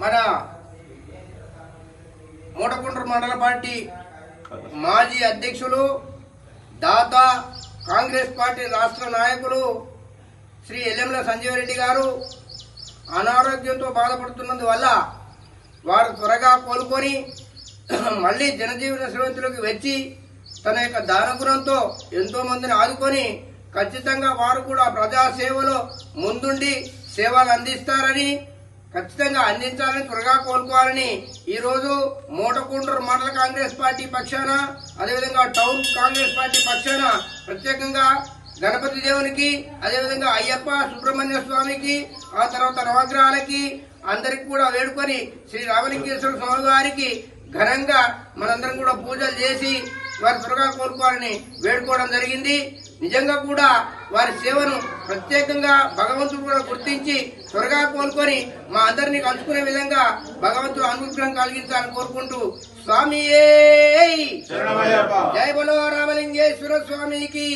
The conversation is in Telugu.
మన మూటకుండ్ర మండల పార్టీ మాజీ అధ్యక్షులు దాత కాంగ్రెస్ పార్టీ రాష్ట్ర నాయకులు శ్రీ ఎల్లెంల సంజీవ్ రెడ్డి గారు అనారోగ్యంతో బాధపడుతున్నందువల్ల వారు త్వరగా కోలుకొని మళ్ళీ జనజీవన శ్రవంతులకు వచ్చి తన యొక్క దానగుణంతో ఎంతో మందిని ఆదుకొని ఖచ్చితంగా వారు కూడా ప్రజాసేవలో ముందుండి సేవలు అందిస్తారని ఖచ్చితంగా అందించాలని త్వరగా కోలుకోవాలని ఈరోజు రోజు మండల కాంగ్రెస్ పార్టీ పక్షాన అదేవిధంగా టౌన్ కాంగ్రెస్ పార్టీ పక్షాన ప్రత్యేకంగా గణపతి దేవునికి అదేవిధంగా అయ్యప్ప సుబ్రహ్మణ్య స్వామికి ఆ తర్వాత నవగ్రహాలకి అందరికి కూడా వేడుకొని శ్రీ రామలింగేశ్వర స్వామి వారికి ఘనంగా మనందరం కూడా పూజలు చేసి వారి త్వరగా కోలుకోవాలని వేడుకోవడం జరిగింది. నిజంగా కూడా వారి సేవను ప్రత్యేకంగా భగవంతుడు కూడా గుర్తించి త్వరగా కోలుకొని మా అందరినీ కలుసుకునే విధంగా భగవంతుడు అనుగ్రహం కలిగించాలని కోరుకుంటూ స్వామి జై బలో రామలింగేశ్వర స్వామికి